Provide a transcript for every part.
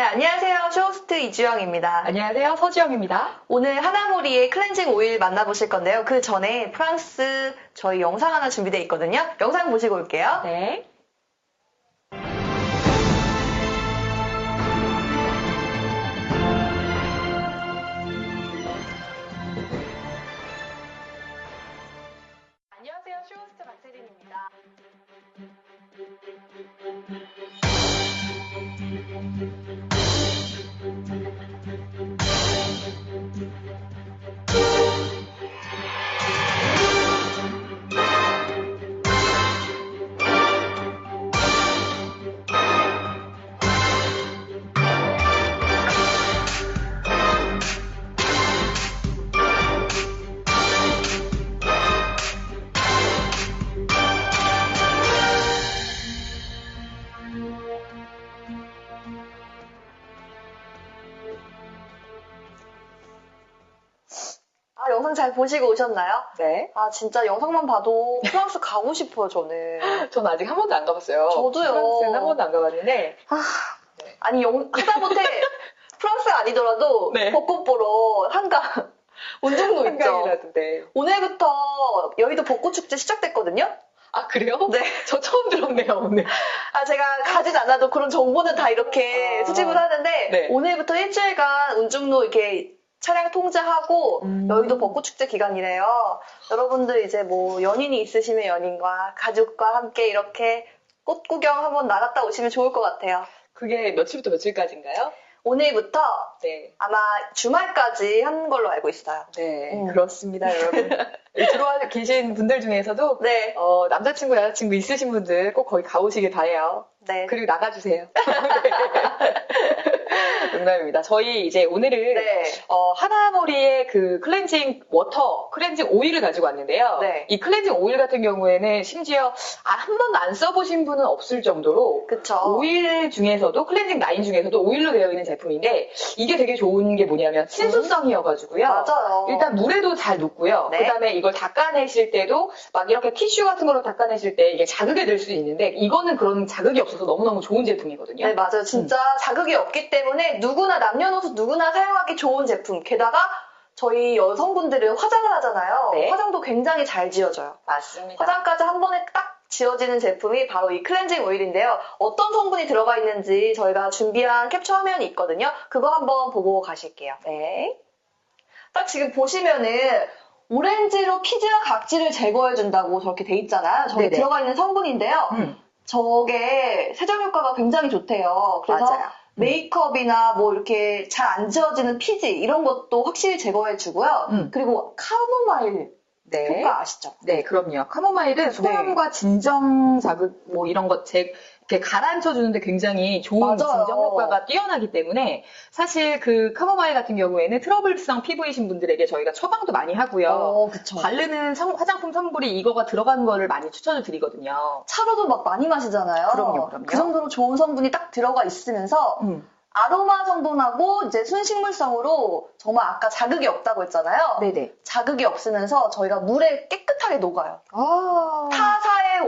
네, 안녕하세요. 쇼호스트 이주영입니다. 안녕하세요. 서지영입니다. 오늘 하나모리의 클렌징 오일 만나보실 건데요. 그 전에 프랑스 저희 영상 하나 준비되어 있거든요. 영상 보시고 올게요. 네. 영상 잘 보시고 오셨나요? 네. 아, 진짜 영상만 봐도 프랑스 가고 싶어요, 저는. 전 아직 한 번도 안 가봤어요. 저도요. 프랑스는 한 번도 안 가봤는데. 아니, 영, 하다못해 프랑스가 아니더라도 네. 벚꽃 보러 한강, 운동도 있죠. 한강이라던데. 오늘부터 여의도 벚꽃 축제 시작됐거든요? 아, 그래요? 네. 저 처음 들었네요, 오늘. 아, 제가 가진 않아도 그런 정보는 다 이렇게 아. 수집을 하는데, 네. 오늘부터 일주일간 운중로 이렇게 차량 통제하고, 음. 여의도 벚꽃 축제 기간이래요. 여러분들 이제 뭐 연인이 있으시면 연인과 가족과 함께 이렇게 꽃 구경 한번 나갔다 오시면 좋을 것 같아요. 그게 며칠부터 며칠까지인가요? 오늘부터 네. 아마 주말까지 한 걸로 알고 있어요. 네, 음. 그렇습니다, 여러분. 들어와 계신 분들 중에서도 네, 어, 남자친구, 여자친구 있으신 분들 꼭 거기 가보시길 바래요. 네. 그리고 나가주세요. 농담입니다. 저희 이제 오늘은 네. 어, 하나머리의 그 클렌징 워터, 클렌징 오일을 가지고 왔는데요. 네. 이 클렌징 오일 같은 경우에는 심지어 아, 한 번도 안 써보신 분은 없을 정도로 그쵸. 오일 중에서도 클렌징 라인 중에서도 오일로 되어 있는 제품인데 이게 되게 좋은 게 뭐냐면 친수성이어가지고요. 맞아요. 일단 물에도 잘 녹고요. 네. 그다음에 이걸 닦아내실 때도 막 이렇게 티슈 같은 걸로 닦아내실 때 이게 자극이 될 수 있는데 이거는 그런 자극이 없어서 너무너무 좋은 제품이거든요. 네, 맞아요. 진짜 자극이 없기 때문에 누구나 남녀노소 누구나 사용하기 좋은 제품. 게다가 저희 여성분들은 화장을 하잖아요. 네. 화장도 굉장히 잘 지워져요. 맞습니다. 화장까지 한 번에 딱 지워지는 제품이 바로 이 클렌징 오일인데요. 어떤 성분이 들어가 있는지 저희가 준비한 캡처 화면이 있거든요. 그거 한번 보고 가실게요. 네. 딱 지금 보시면은 오렌지로 피지와 각질을 제거해준다고 저렇게 돼 있잖아요. 저기 네네. 들어가 있는 성분인데요. 음, 저게 세정 효과가 굉장히 좋대요. 그래서 맞아요. 메이크업이나 뭐 이렇게 잘 안 지워지는 피지 이런 것도 확실히 제거해 주고요. 음. 그리고 카모마일 네. 효과 아시죠? 네, 그럼요. 카모마일은 소염과 진정 자극 뭐 이런 것 제, 이렇게 가라앉혀 주는데 굉장히 좋은. 진정 효과가 뛰어나기 때문에 사실 그 카모마일 같은 경우에는 트러블성 피부이신 분들에게 저희가 처방도 많이 하고요. 어. 바르는 성- 화장품 선물이 이거가 들어간 거를 많이 추천을 드리거든요. 차로도 막 많이 마시잖아요. 그럼요, 그럼요. 그 정도로 좋은 성분이 딱 들어가 있으면서 음. 아로마 성분하고 이제 순식물성으로 정말 아까 자극이 없다고 했잖아요. 네네. 자극이 없으면서 저희가 물에 깨끗하게 녹아요. 아.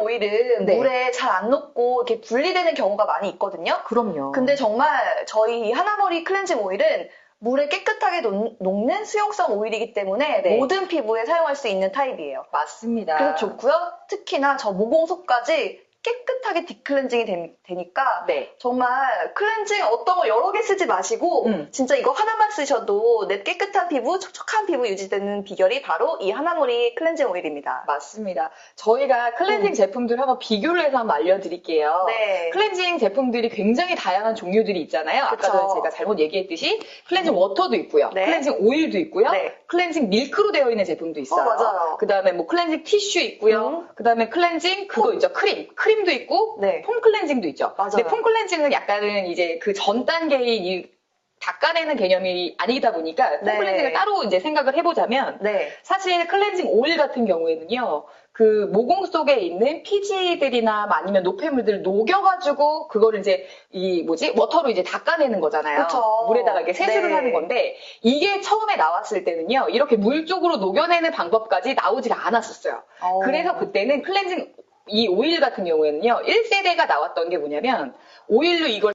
오일은 네. 물에 잘 안 녹고 이렇게 분리되는 경우가 많이 있거든요. 그럼요. 근데 정말 저희 이 하나머리 클렌징 오일은 물에 깨끗하게 녹, 녹는 수용성 오일이기 때문에 네. 모든 피부에 사용할 수 있는 타입이에요. 맞습니다. 그래서 좋고요. 특히나 저 모공속까지 깨끗하게 디클렌징이 되, 니까 네. 정말 클렌징 어떤 거 여러 개 쓰지 마시고 음. 진짜 이거 하나만 쓰셔도 내 깨끗한 피부, 촉촉한 피부 유지되는 비결이 바로 이 하나머리 클렌징 오일입니다. 맞습니다. 저희가 클렌징 제품들 한번 비교를 해서 한번 알려드릴게요. 음. 네. 클렌징 제품들이 굉장히 다양한 종류들이 있잖아요. 아까 그쵸. 전에 제가 잘못 얘기했듯이 클렌징 워터도 있고요. 네. 클렌징 오일도 있고요. 네. 클렌징 밀크로 되어 있는 제품도 있어요. 어, 맞아요. 그 다음에 뭐 클렌징 티슈 있고요. 음. 그 다음에 클렌징 그거 있죠. 크림. 크림 도 있고 네. 폼 클렌징도 있죠. 맞아요. 근데 폼 클렌징은 약간은 이제 그 전 단계의 이 닦아내는 개념이 아니다 보니까 폼 네. 클렌징을 따로 이제 생각을 해보자면 네. 사실 클렌징 오일 같은 경우에는요, 그 모공 속에 있는 피지들이나 뭐 아니면 노폐물들을 녹여가지고 그거를 이제 이 뭐지 워터로 이제 닦아내는 거잖아요. 그쵸. 물에다가 이렇게 세수를 네. 하는 건데 이게 처음에 나왔을 때는요, 이렇게 물 쪽으로 녹여내는 방법까지 나오질 않았었어요. 어. 그래서 그때는 클렌징 이 오일 같은 경우에는요, 1세대가 나왔던 게 뭐냐면 오일로 이걸